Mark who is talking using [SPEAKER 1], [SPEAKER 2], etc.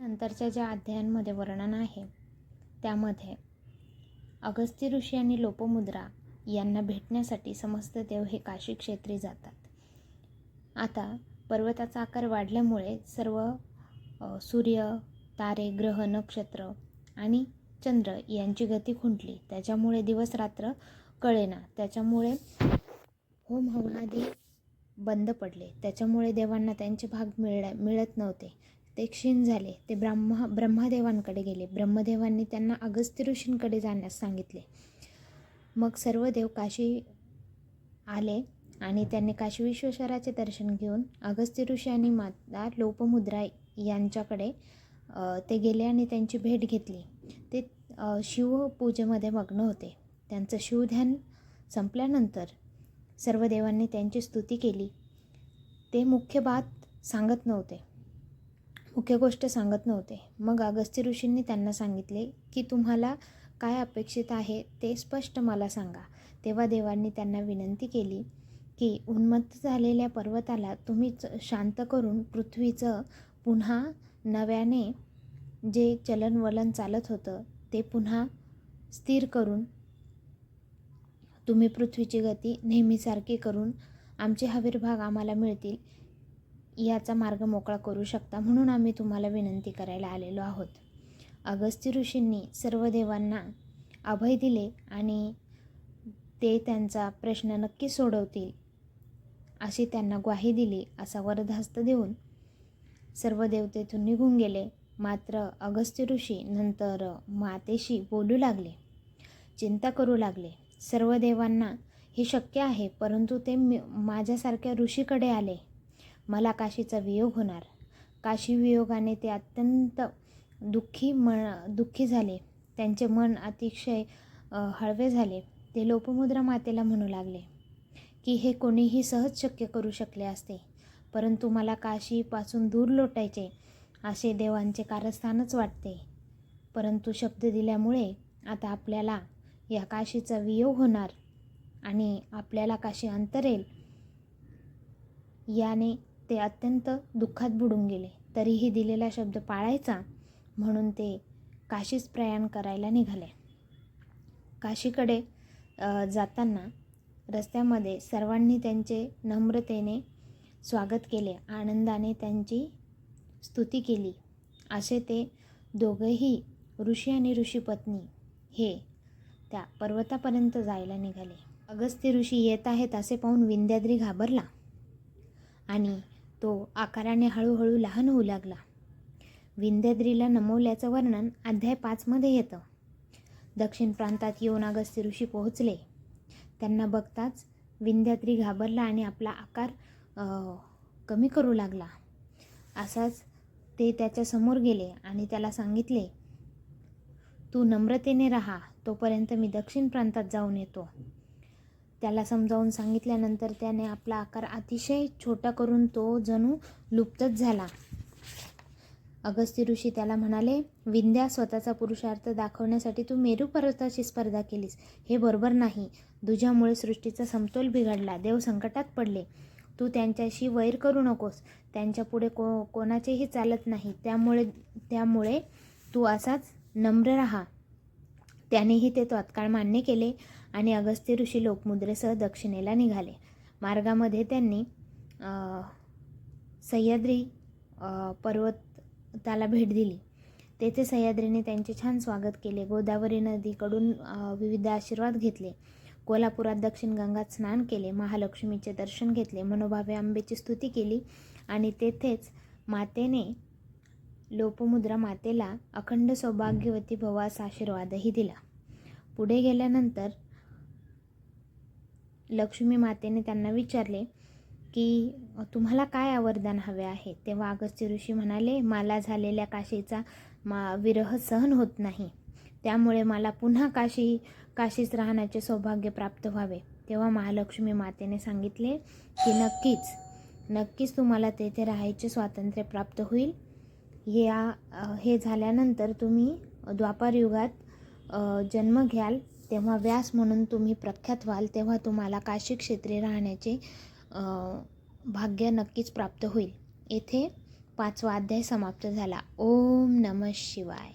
[SPEAKER 1] नंतरच्या ज्या अध्यायांमध्ये वर्णन आहे त्यामध्ये अगस्त्य ऋषी आणि लोपमुद्रा यांना भेटण्यासाठी समस्त देव हे काशी क्षेत्री जातात. आता पर्वताचा आकार वाढल्यामुळे सर्व सूर्य तारे ग्रह नक्षत्र आणि चंद्र यांची गती खुंटली. त्याच्यामुळे दिवस रात्र कळेना. त्याच्यामुळे होम हवनादी बंद पडले. त्याच्यामुळे देवांना त्यांचे भाग मिळल्या मिळत नव्हते. ते क्षीण झाले. ते ब्रह्मा ब्रह्मदेवांकडे गेले. ब्रह्मदेवांनी त्यांना अगस्त्य ऋषींकडे जाण्यास सांगितले. मग सर्व देव काशी आले आणि त्यांनी काशी विश्वेश्वराचे दर्शन घेऊन अगस्त्य ऋषी आणि माता लोपमुद्रा यांच्याकडे ते गेले आणि त्यांची भेट घेतली. ते शिवपूजेमध्ये मग्न होते. त्यांचं शिवध्यान संपल्यानंतर सर्व देवांनी त्यांची स्तुती केली. ते मुख्य बात सांगत नव्हते. मुख्य गोष्ट सांगत नव्हते. मग अगस्त्य ऋषींनी त्यांना सांगितले की तुम्हाला काय अपेक्षित आहे ते स्पष्ट मला सांगा. तेव्हा देवांनी त्यांना विनंती केली की उन्मत्त झालेल्या पर्वताला तुम्ही शांत करून पृथ्वीचं पुन्हा नव्याने जे चलनवलन चालत होतं ते पुन्हा स्थिर करून तुम्ही पृथ्वीची गती नेहमीसारखी करून आमचे हवीर भाग आम्हाला मिळतील. याचा मार्ग मोकळा करू शकता म्हणून आम्ही तुम्हाला विनंती करायला आलेलो आहोत. अगस्त्य ऋषींनी सर्व देवांना अभय दिले आणि ते त्यांचा प्रश्न नक्की सोडवतील अशी त्यांना ग्वाही दिली असा वरदहस्त देऊन सर्व देव तेथून निघून गेले. मात्र अगस्त्य ऋषी नंतर मातेशी बोलू लागले चिंता करू लागले. सर्व देवांना हे शक्य आहे परंतु ते मी माझ्यासारख्या ऋषीकडे आले. मला काशीचा वियोग होणार. काशी वियोगाने ते अत्यंत दुःखी मन दुःखी झाले. त्यांचे मन अतिशय हळवे झाले. ते लोपमुद्रा मातेला म्हणू लागले की हे कोणीही सहज शक्य करू शकले असते. परंतु मला काशीपासून दूर लोटायचे असे देवांचे कारस्थानच वाटते. परंतु शब्द दिल्यामुळे आता आपल्याला या काशीचा वियोग होणार आणि आपल्याला काशी अंतरेल याने ते अत्यंत दुःखात बुडून गेले. तरीही दिलेला शब्द पाळायचा म्हणून ते काशीस प्रयाण करायला निघाले. काशीकडे जाताना रस्त्यामध्ये सर्वांनी त्यांचे नम्रतेने स्वागत केले आनंदाने त्यांची स्तुती केली. असे ते दोघंही ऋषी आणि ऋषीपत्नी हे त्या पर्वतापर्यंत जायला निघाले. अगस्त्य ऋषी येत आहेत असे पाहून विंध्याद्री घाबरला आणि तो आकाराने हळूहळू लहान होऊ लागला. विंध्याद्रीला नमवल्याचं वर्णन अध्याय पाचमध्ये येतं. दक्षिण प्रांतात येऊन अगस्त्य ऋषी पोहोचले. त्यांना बघताच विंध्याद्री घाबरला आणि आपला आकार कमी करू लागला. असाच ते त्याच्यासमोर गेले आणि त्याला सांगितले तू नम्रतेने राहा तोपर्यंत मी दक्षिण प्रांतात जाऊन येतो. त्याला समजावून सांगितल्यानंतर त्याने आपला आकार अतिशय छोटा करून तो जणू लुप्तच झाला. अगस्त्य ऋषी त्याला म्हणाले विंध्या स्वतःचा पुरुषार्थ दाखवण्यासाठी तू मेरू पर्वताची स्पर्धा केलीस. हे बरोबर नाही. तुझ्यामुळे सृष्टीचा समतोल बिघडला. देव संकटात पडले. तू त्यांच्याशी वैर करू नकोस. त्यांच्यापुढे को कोणाचेही चालत नाही. त्यामुळे त्यामुळे तू असाच नम्र राहा. त्यानेही ते तात्काळ मान्य केले. आणि अगस्त्य ऋषी लोकमुद्रेसह दक्षिणेला निघाले. मार्गामध्ये त्यांनी सह्याद्री पर्वताला भेट दिली. तेथे सह्याद्रीने त्यांचे छान स्वागत केले. गोदावरी नदीकडून विविध आशीर्वाद घेतले. कोल्हापुरात दक्षिण गंगात स्नान केले. महालक्ष्मीचे दर्शन घेतले. मनोभावे आंबेची स्तुती केली आणि तेथेच मातेने लोपमुद्रा मातेला अखंड सौभाग्यवती भवास आशीर्वादही दिला. पुढे गेल्यानंतर लक्ष्मी मातेने त्यांना विचारले की तुम्हाला काय आवरदान हवे आहे? तेव्हा अगस्त्य ऋषी म्हणाले मला झालेल्या काशीचा मा विरह सहन होत नाही. त्यामुळे मला पुन्हा काशी काशीच राहण्याचे सौभाग्य प्राप्त व्हावे. तेव्हा महालक्ष्मी मातेने सांगितले की नक्कीच नक्कीच तुम्हाला तेथे राहायचे स्वातंत्र्य प्राप्त होईल. या हे झाल्यानंतर तुम्ही द्वापार युगात जन्म घ्याल. तेव्हा व्यास म्हणून तुम्ही प्रख्यात व्हाल तेव्हा तुम्हाला काशी क्षेत्री राहण्याचे भाग्य नक्कीच प्राप्त होईल. येथे पाचवा अध्याय समाप्त झाला. ओम नम शिवाय.